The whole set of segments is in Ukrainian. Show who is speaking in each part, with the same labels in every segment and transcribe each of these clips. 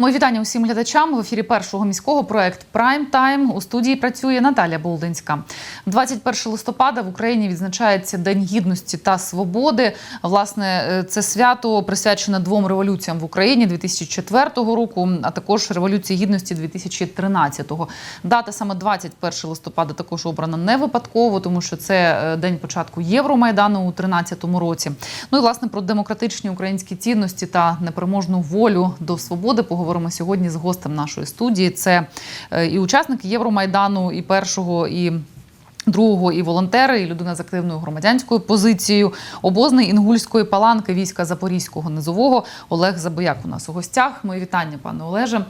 Speaker 1: Мої вітання усім глядачам в ефірі першого міського проект Прайм Тайм. У студії працює Наталя Болдинська. 21 листопада в Україні відзначається День гідності та свободи. Власне, е, це свято присвячене двом революціям в Україні 2004 року, а також революції гідності 2013. Дата саме 21 листопада також обрана не випадково, тому що це е, день початку Євромайдану у 2013 році. Ну і власне про демократичні українські цінності та непереможну волю до свободи поговоримо сьогодні з гостем нашої студії. Це е, і учасник Євромайдану, і першого, і другого, і волонтери, і людина з активною громадянською позицією, обозний інгульської паланки війська Запорізького низового Олег Забояк у нас у гостях. Мої вітання, пане Олеже.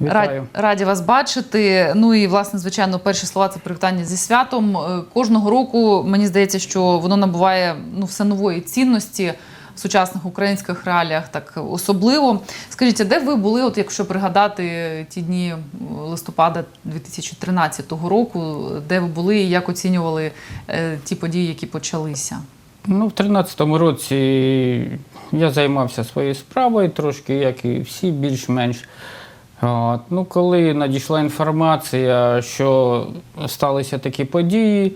Speaker 2: Вітаю.
Speaker 1: Раді вас бачити. Ну і власне, звичайно, перші слова це привітання зі святом. Е, Кожного року мені здається, що воно набуває ну все нової цінності в сучасних українських реаліях, так особливо. Скажіть, а де ви були, от якщо пригадати ті дні листопада 2013 року, де ви були і як оцінювали е, ті події, які почалися?
Speaker 2: Ну, в 13-му році я займався своєю справою, трошки, як і всі, більш-менш. От. Ну, коли надійшла інформація, що сталися такі події,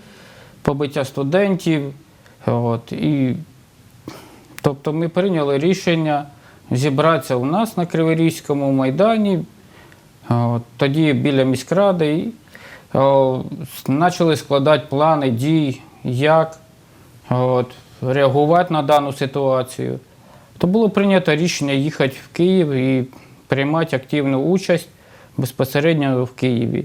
Speaker 2: побиття студентів, от, і, тобто ми прийняли рішення зібратися у нас на Криворізькому майдані, тоді біля міськради, і почали складати плани дій, як от, реагувати на дану ситуацію, то було прийнято рішення їхати в Київ і приймати активну участь безпосередньо в Києві.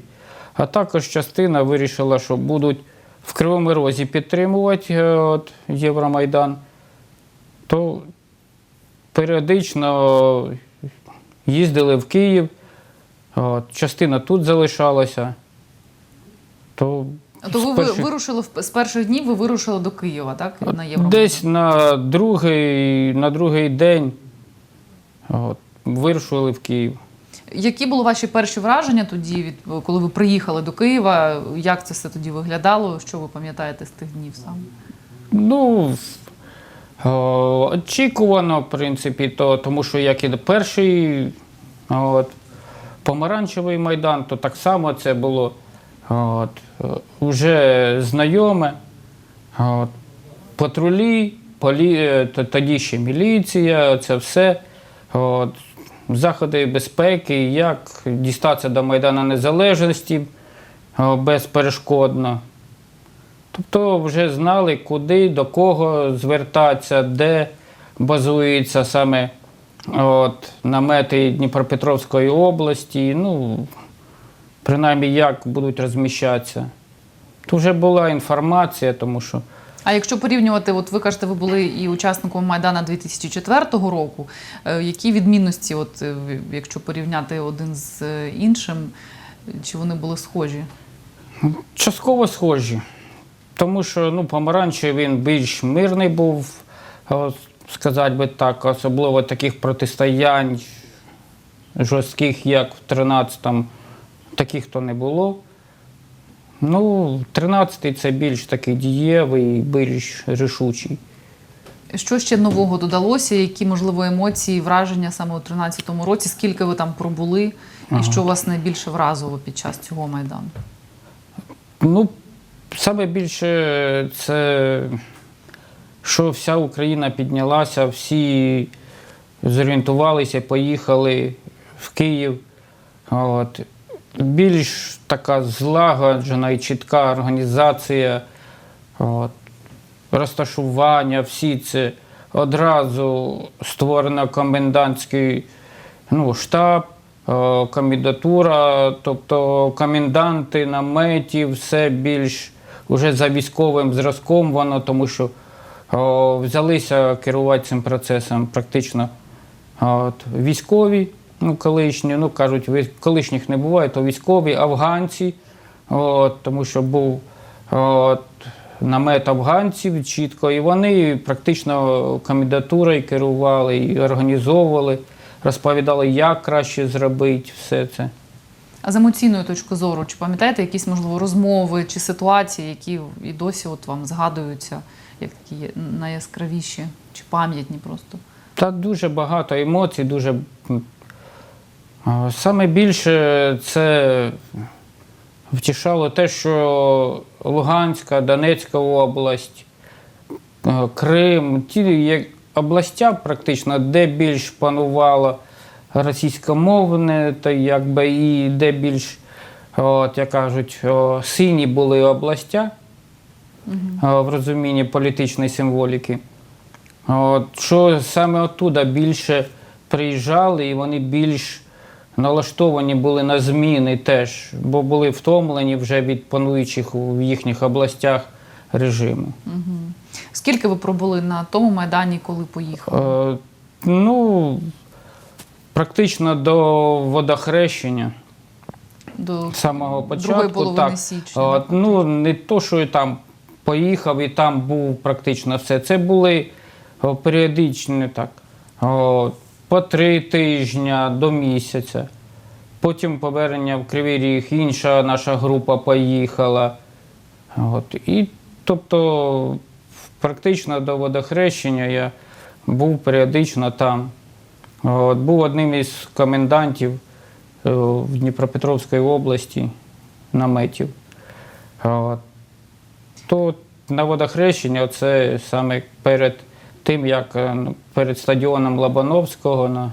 Speaker 2: А також частина вирішила, що будуть в Кривому Розі підтримувати е, от, Євромайдан, то періодично їздили в Київ, от, частина тут залишалася. То
Speaker 1: То ви,
Speaker 2: перших-
Speaker 1: вирушили з перших днів, ви вирушили до Києва, так? На Євромайдан?
Speaker 2: Десь на другий, на другий день от, вирушили в Київ.
Speaker 1: Які були ваші перші враження тоді, від коли ви приїхали до Києва? Як це все тоді виглядало? Що ви пам'ятаєте з тих днів саме?
Speaker 2: Ну, очікувано, в принципі, то, тому що як і перший от, помаранчевий майдан, то так само це було от, е, вже знайоме. От, патрулі, полі, е, тоді ще міліція, це все. От, заходи безпеки, як дістатися до Майдану Незалежності безперешкодно. Тобто вже знали, куди, до кого звертатися, де базуються саме от, намети Дніпропетровської області, ну, принаймні, як будуть розміщатися. То вже була інформація, тому що
Speaker 1: А якщо порівнювати, от ви кажете, ви були і учасником Майдана 2004 року. е, Які відмінності, от е, якщо порівняти один з е, іншим, чи вони були схожі?
Speaker 2: Частково схожі. Тому що ну, помаранчевий він більш мирний був, о, сказати би так, особливо таких протистоянь жорстких, як в 13-му, таких то не було. Ну, 13-й це більш такий дієвий, більш рішучий.
Speaker 1: Що ще нового додалося? Які можливо емоції, враження саме у 2013 році? Скільки ви там пробули, і
Speaker 2: Ага.
Speaker 1: що вас найбільше вразило під час цього майдану?
Speaker 2: Ну, саме більше це, що вся Україна піднялася, всі зорієнтувалися, поїхали в Київ. От. Більш така злагоджена і чітка організація, от. розташування, всі це одразу створено комендантський ну, штаб, е, комендатура, тобто коменданти, наметів, все більш уже за військовим зразком воно, тому що о, взялися керувати цим процесом практично от, військові, ну, колишні, ну кажуть, колишніх не буває, то військові, афганці, от, тому що був от, намет афганців чітко, і вони практично комендатурою керували і організовували, розповідали, як краще зробити все це.
Speaker 1: А з емоційної точки зору, чи пам'ятаєте якісь можливо розмови чи ситуації, які і досі от вам згадуються, як такі найяскравіші чи пам'ятні просто?
Speaker 2: Та дуже багато емоцій, дуже Саме більше це втішало те, що Луганська, Донецька область, Крим, ті областя, практично, де більш панувало російськомовне, та якби і де більш, от, як кажуть, сині були областя е, в розумінні політичної символіки. От, що саме оттуда більше приїжджали, і вони більш налаштовані були на зміни теж, бо були втомлені вже від пануючих в їхніх областях режиму.
Speaker 1: Скільки ви пробули на тому майдані, коли поїхали?
Speaker 2: Е, ну, практично до водохрещення.
Speaker 1: До
Speaker 2: самого початку. так.
Speaker 1: січня.
Speaker 2: От, ну, не то, що я там поїхав і там був практично все. Це були періодичні так. О, по три тижні до місяця. Потім повернення в Кривий Ріг, інша наша група поїхала. От. І, тобто, практично до водохрещення я був періодично там. От, був одним із комендантів е, в Дніпропетровській області наметів. От. То на водохрещення це саме перед тим, як е, ну, перед стадіоном Лобановського на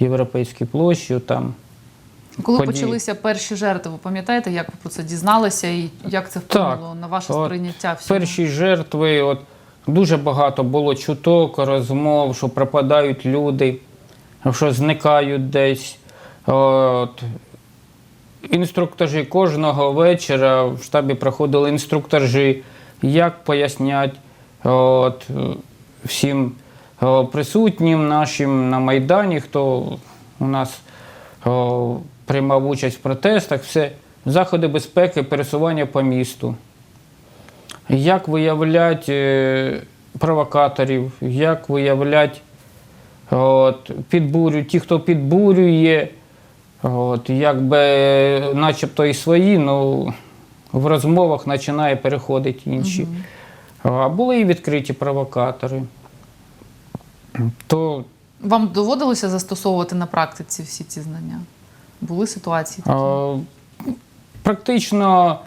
Speaker 2: Європейській площі. Там.
Speaker 1: Коли
Speaker 2: події.
Speaker 1: почалися перші жертви, ви пам'ятаєте, як ви про це дізналися і як це вплинуло на ваше
Speaker 2: От
Speaker 1: сприйняття всього?
Speaker 2: Перші жертви, от, дуже багато було чуток, розмов, що пропадають люди, що зникають десь. От, інструктажі кожного вечора в штабі проходили інструктажі, як пояснять от, всім присутнім нашим на Майдані, хто у нас о, приймав участь в протестах, все заходи безпеки, пересування по місту. Як виявляти е, провокаторів, як виявляти от, підбурю, ті, хто підбурює, от, якби начебто і свої, ну в розмовах починає переходити інші. А були і відкриті провокатори. То
Speaker 1: Вам доводилося застосовувати на практиці всі ці знання? Були ситуації такі?
Speaker 2: Практично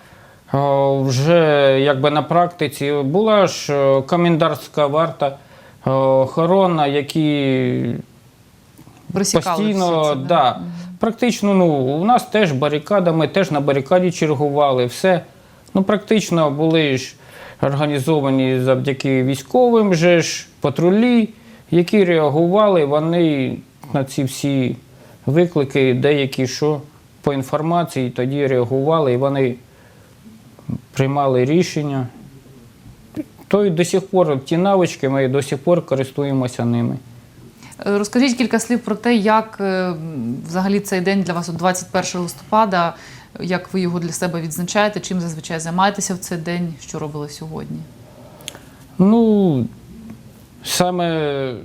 Speaker 2: вже якби на практиці була ж е, комендантська варта е, охорона, які
Speaker 1: Присікали
Speaker 2: постійно,
Speaker 1: всі ці,
Speaker 2: да, практично, ну, у нас теж барикада, ми теж на барикаді чергували, все. Ну, практично були ж організовані завдяки військовим же ж патрулі, які реагували, вони на ці всі виклики, деякі що по інформації, тоді реагували і вони приймали рішення. То й до сих пор ті навички ми до сих пор користуємося ними.
Speaker 1: Е, Розкажіть кілька слів про те, як е, взагалі цей день для вас, от 21 листопада, як ви його для себе відзначаєте, чим зазвичай займаєтеся в цей день, що робили сьогодні?
Speaker 2: Ну, саме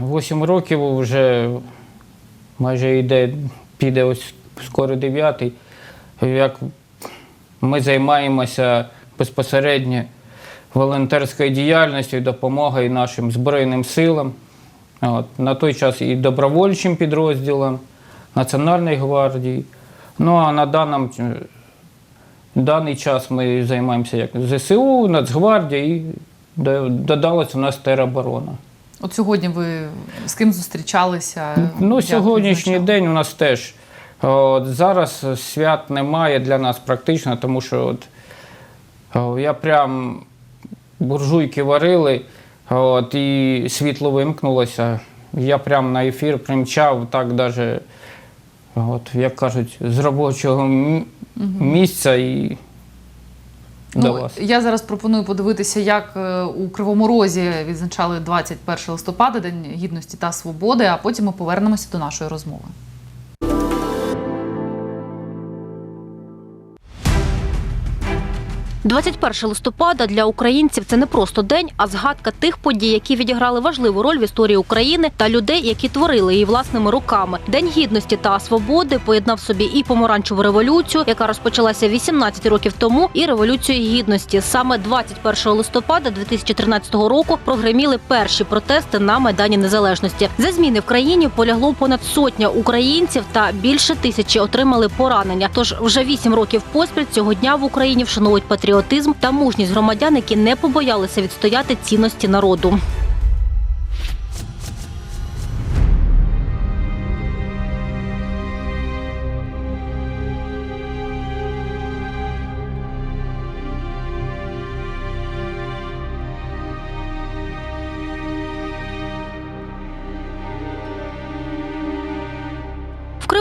Speaker 2: 8 років вже майже йде, піде ось скоро 9, як ми займаємося безпосередньо волонтерською діяльністю і допомогою нашим Збройним силам. От, на той час і добровольчим підрозділам Національної гвардії. Ну а на даному, даний час ми займаємося як ЗСУ, Нацгвардія і додалась у нас тероборона.
Speaker 1: От сьогодні ви з ким зустрічалися?
Speaker 2: Ну,
Speaker 1: відзначали?
Speaker 2: день у нас теж. От, зараз свят немає для нас практично, тому що от, я прям буржуйки варили, от, і світло вимкнулося. Я прям на ефір примчав, так даже, от, як кажуть, з робочого місця і
Speaker 1: Ну,
Speaker 2: вас.
Speaker 1: я зараз пропоную подивитися, як е, у Кривому Розі відзначали 21 листопада, День гідності та свободи, а потім ми повернемося до нашої розмови.
Speaker 3: 21 листопада для українців це не просто день, а згадка тих подій, які відіграли важливу роль в історії України та людей, які творили її власними руками. День гідності та свободи поєднав собі і помаранчеву революцію, яка розпочалася 18 років тому, і революцію гідності. Саме 21 листопада 2013 року прогреміли перші протести на майдані Незалежності. За зміни в країні полягло понад сотня українців та більше тисячі отримали поранення. Тож вже вісім років поспіль цього дня в Україні вшановують патріотизм та мужність громадян, які не побоялися відстояти цінності народу.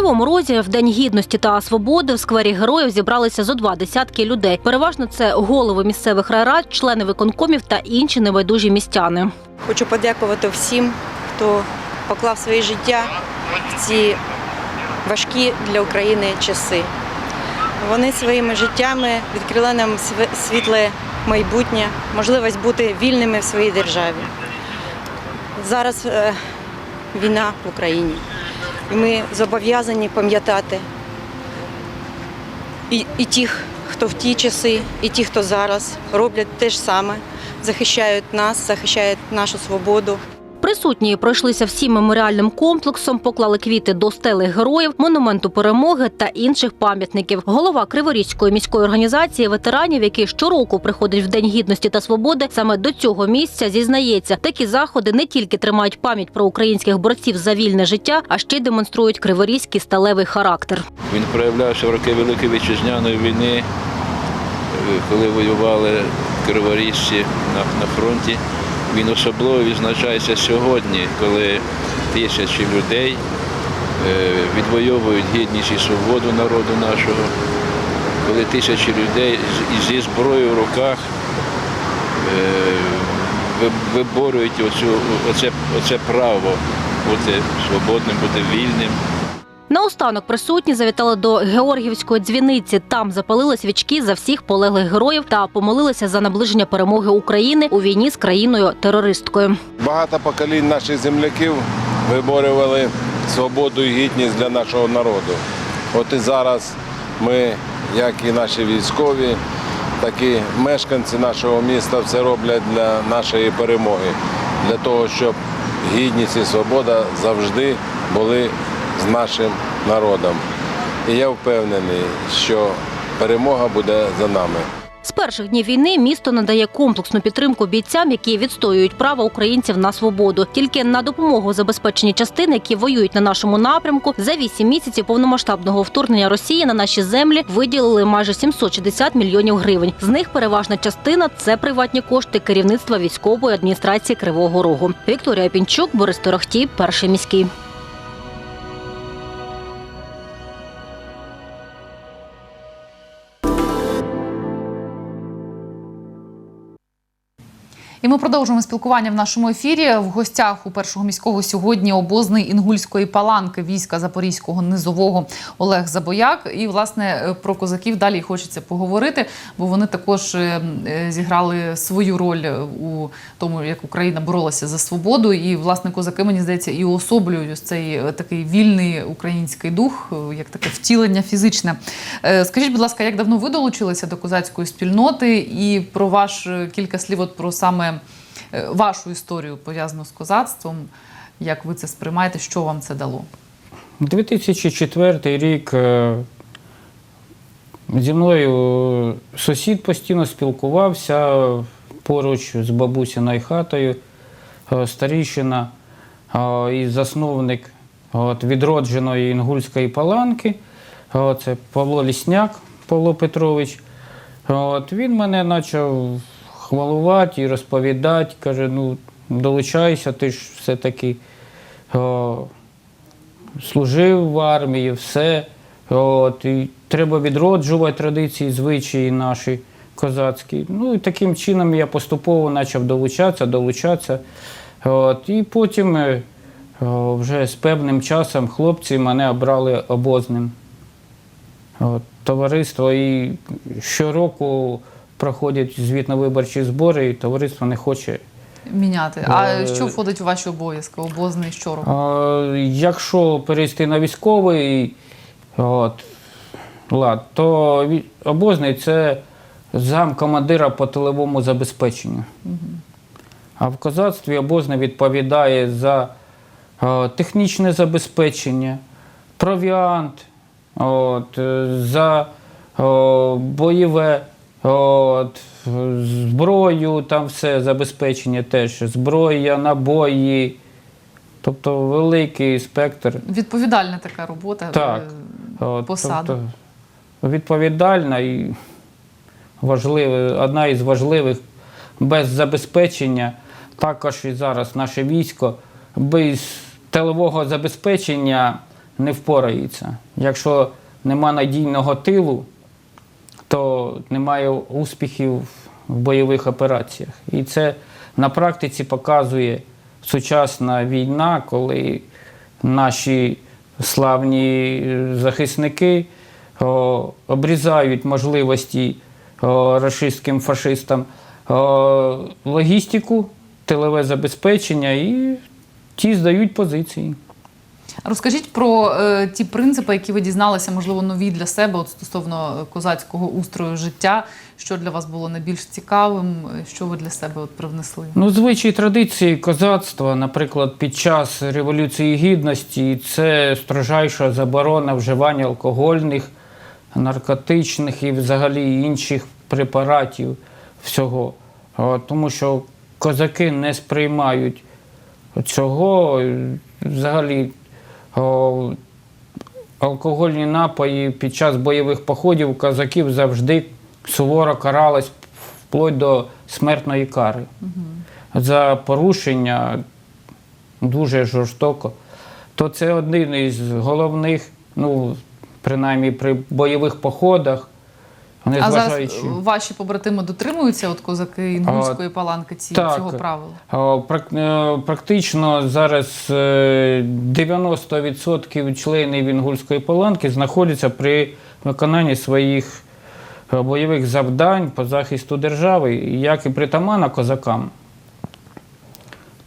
Speaker 3: Кривому Розі в День гідності та свободи в сквері героїв зібралися зо два десятки людей. Переважно це голови місцевих райрад, члени виконкомів та інші небайдужі містяни.
Speaker 4: Хочу подякувати всім, хто поклав своє життя в ці важкі для України часи. Вони своїми життями відкрили нам світле майбутнє, можливість бути вільними в своїй державі. Зараз е, війна в Україні, і ми зобов'язані пам'ятати і, і тих, хто в ті часи, і ті, хто зараз роблять те ж саме, захищають нас, захищають нашу свободу.
Speaker 3: Присутні пройшлися всім меморіальним комплексом, поклали квіти до стели героїв, монументу перемоги та інших пам'ятників. Голова Криворізької міської організації ветеранів, який щороку приходить в День гідності та свободи, саме до цього місця зізнається, такі заходи не тільки тримають пам'ять про українських борців за вільне життя, а ще й демонструють криворізький сталевий характер.
Speaker 5: Він проявлявся в роки Великої Вітчизняної війни, е, коли воювали криворіжці на, на фронті. Він особливо відзначається сьогодні, коли тисячі людей е, відвоюють гідність і свободу народу нашого, коли тисячі людей зі зброєю в руках е, виборюють оцю, оце, оце право бути свободним, бути вільним.
Speaker 3: Наостанок присутні завітали до Георгіївської дзвіниці. Там запалили свічки за всіх полеглих героїв та помолилися за наближення перемоги України у війні з країною терористкою.
Speaker 6: Багато поколінь наших земляків виборювали свободу і гідність для нашого народу. От і зараз ми, як і наші військові, так і мешканці нашого міста все роблять для нашої перемоги, для того, щоб гідність і свобода завжди були з нашим народом. І я впевнений, що перемога буде за нами.
Speaker 3: З перших днів війни місто надає комплексну підтримку бійцям, які відстоюють право українців на свободу. Тільки на допомогу забезпечені частини, які воюють на нашому напрямку, за вісім місяців повномасштабного вторгнення Росії на наші землі виділили майже 760 мільйонів гривень. З них переважна частина це приватні кошти керівництва військової адміністрації Кривого Рогу. Вікторія Пінчук, Борис Торохтій, перший міський.
Speaker 1: І ми продовжуємо спілкування в нашому ефірі. В гостях у першого міського сьогодні обозний інгульської паланки війська Запорізького низового Олег Забояк. І власне е, про козаків далі хочеться поговорити, бо вони також е, е, зіграли свою роль у тому, як Україна боролася за свободу. І власне козаки, мені здається, і уособлюють ось цей такий вільний український дух, як таке втілення фізичне. Скажіть, будь ласка, як давно ви долучилися до козацької спільноти, і про ваш кілька слів от про саме вашу історію пов'язану з козацтвом? Як ви це сприймаєте? Що вам це дало?
Speaker 2: 2004 рік е, зі мною сусід постійно спілкувався поруч з бабусиною хатою, е, старіщина е, і засновник от, відродженої інгульської паланки. Е, Це Павло Лісняк Павло Петрович. От, він мене почав хвалувати і розповідати, каже, ну, долучайся, ти ж все-таки. служив в армії, все. От, і треба відроджувати традиції, звичаї наші козацькі. Ну і таким чином я поступово почав долучатися, долучатися. От, і потім е, о, вже з певним часом хлопці мене обрали обозним. От, товариство і щороку проходять звітно-виборчі збори, і товариство не хоче.
Speaker 1: Міняти. А
Speaker 2: Е,
Speaker 1: що входить у ваші обов'язки? Обозний що робить?
Speaker 2: А, якщо перейти на військовий от, лад, то обозний це зам командира по тиловому забезпеченню. А в козацтві обозний відповідає за е, технічне забезпечення, провіант, от, е, за е, бойове, от, зброю, там все забезпечення теж, зброя, набої. Тобто великий спектр.
Speaker 1: Відповідальна така робота.
Speaker 2: Так.
Speaker 1: е, Посада.
Speaker 2: Тобто, відповідальна і важлива, одна із важливих без забезпечення. Також і зараз наше військо без тилового забезпечення не впорається. Якщо нема надійного тилу, то немає успіхів в бойових операціях. І це на практиці показує сучасна війна, коли наші славні захисники о, обрізають можливості рашистським фашистам логістику, тилове забезпечення і ті здають позиції.
Speaker 1: Розкажіть про е, ті принципи, які ви дізналися, можливо, нові для себе от стосовно е, козацького устрою життя. Що для вас було найбільш цікавим? е, Що ви для себе от привнесли?
Speaker 2: Ну, звичаї традиції козацтва, наприклад, під час Революції Гідності, це строжайша заборона вживання алкогольних, наркотичних і взагалі інших препаратів всього. Тому що козаки не сприймають цього. Взагалі, алкогольні напої під час бойових походів козаків завжди суворо карались вплоть до смертної кари. За порушення дуже жорстоко. То це один із головних, ну, принаймні при бойових походах,
Speaker 1: А зараз е, ваші побратими дотримуються от козаки інгульської паланки ці,
Speaker 2: так.
Speaker 1: цього правила?
Speaker 2: Е, Практично зараз е, 90% членів Інгульської паланки знаходяться при виконанні своїх е, бойових завдань по захисту держави, як і притаманна козакам.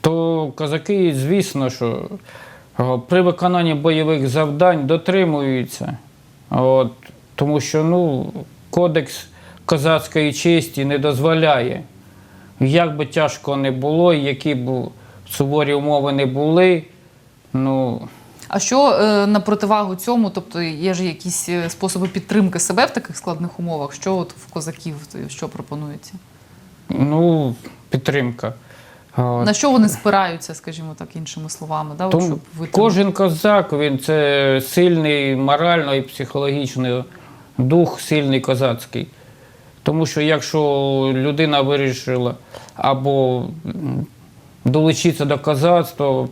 Speaker 2: То козаки, звісно, що е, при виконанні бойових завдань дотримуються. От, тому що ну, кодекс козацької честі не дозволяє як би тяжко не було, які б суворі умови не були, ну,
Speaker 1: А що е, на противагу цьому? Тобто є ж якісь е, способи підтримки себе в таких складних умовах? Що от в козаків е, що пропонується?
Speaker 2: ну підтримка.
Speaker 1: На що вони спираються, скажімо так, іншими словами? Да? От, щоб
Speaker 2: кожен козак він це сильний морально і психологічний дух, сильний козацький. Тому що якщо людина вирішила або долучитися до козацтва,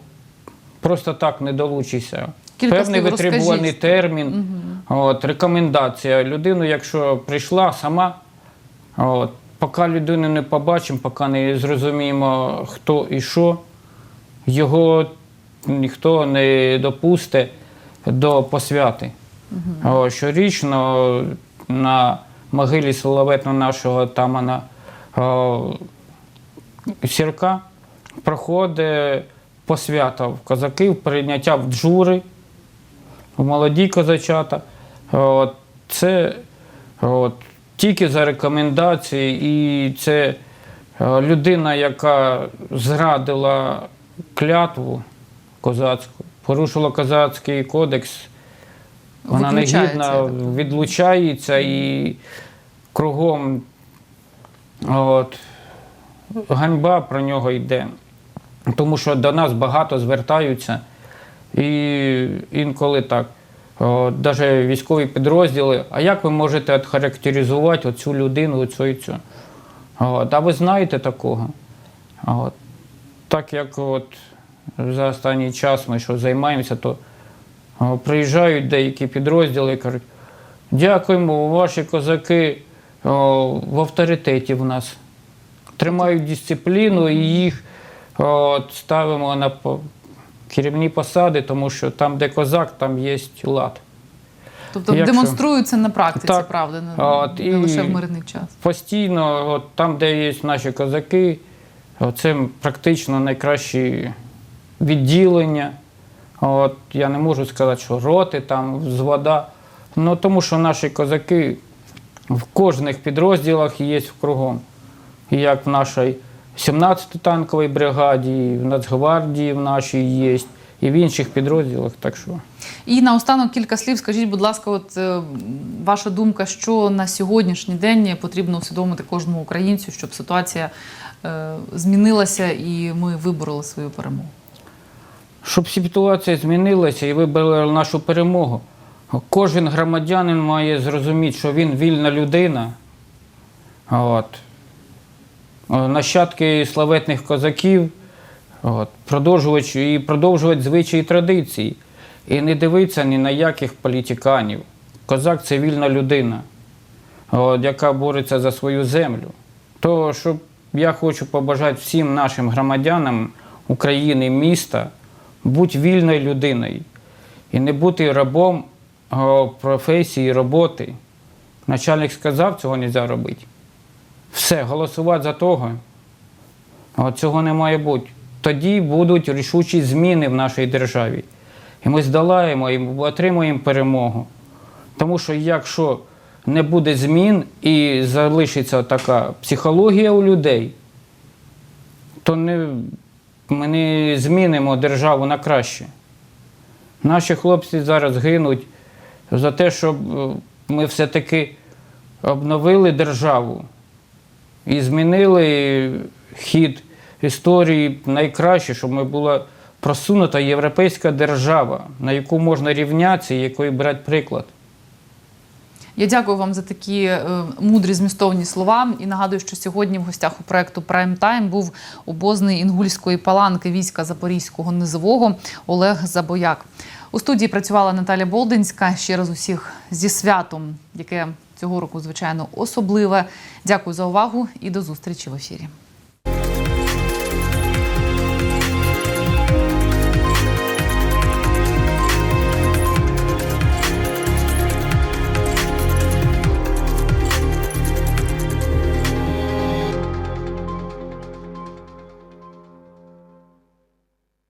Speaker 2: просто так не долучишся.
Speaker 1: Кілька
Speaker 2: Певний
Speaker 1: розкажіть.
Speaker 2: термін, от, рекомендація. Людину, якщо прийшла сама, от, поки людину не побачимо, поки не зрозуміємо, хто і що, його ніхто не допустить до посвяти. О, щорічно на могилі славетного нашого тамана о, Сірка проходить посвята в козаків, прийняття в джури, в молоді козачата. От, це от, тільки за рекомендації, і це людина, яка зрадила клятву козацьку, порушила козацький кодекс. Вона негідна відлучається і кругом от, ганьба про нього йде. Тому що до нас багато звертаються. І інколи так. Навіть військові підрозділи, а як ви можете отхарактеризувати оцю людину, оцю і цю? От, а ви знаєте такого? От. Так як от за останній час ми що займаємося, то приїжджають деякі підрозділи і кажуть, дякуємо, ваші козаки в авторитеті в нас. Тримають дисципліну і їх ставимо на керівні посади, тому що там, де козак, там є лад.
Speaker 1: Тобто
Speaker 2: Якщо-
Speaker 1: демонструються на практиці,
Speaker 2: Так.
Speaker 1: правда, не,
Speaker 2: От,
Speaker 1: не лише в мирний час.
Speaker 2: Постійно, от там, де є наші козаки, це практично найкращі відділення. От, я не можу сказати, що роти, там, взвода. Ну, тому що наші козаки в кожних підрозділах є кругом. Як в нашій 17-й танковій бригаді, і в Нацгвардії в нашій є, і в інших підрозділах. Так що.
Speaker 1: І наостанок кілька слів. Скажіть, будь ласка, от е, ваша думка, що на сьогоднішній день потрібно усвідомити кожному українцю, щоб ситуація е, змінилася і ми вибороли свою перемогу?
Speaker 2: Щоб ситуація змінилася і вибрали нашу перемогу, кожен громадянин має зрозуміти, що він вільна людина. От. Нащадки славетних козаків, от, продовжувати, і продовжувати звичаї традиції. І не дивитися ні на яких політиканів. Козак це вільна людина, от, яка бореться за свою землю. То, щоб я хочу побажати всім нашим громадянам України, міста, бути вільною людиною і не бути рабом професії, роботи. Начальник сказав, цього не можна робити. Все, голосувати за того. От цього не має бути. Тоді будуть рішучі зміни в нашій державі. І ми здолаємо і отримуємо перемогу. Тому що якщо не буде змін і залишиться така психологія у людей, то не, ми не змінимо державу на краще. Наші хлопці зараз гинуть за те, щоб е, ми все-таки обновили державу і змінили хід історії найкраще, щоб ми була просунута європейська держава, на яку можна рівнятися і якої брати приклад.
Speaker 1: Я дякую вам за такі е, мудрі змістовні слова. І нагадую, що сьогодні в гостях у проекту Прайм Тайм був обозний інгульської паланки війська Запорізького низового Олег Забояк. У студії працювала Наталя Болдинська. Ще раз усіх зі святом, яке цього року, звичайно, особливе. Дякую за увагу і до зустрічі в ефірі.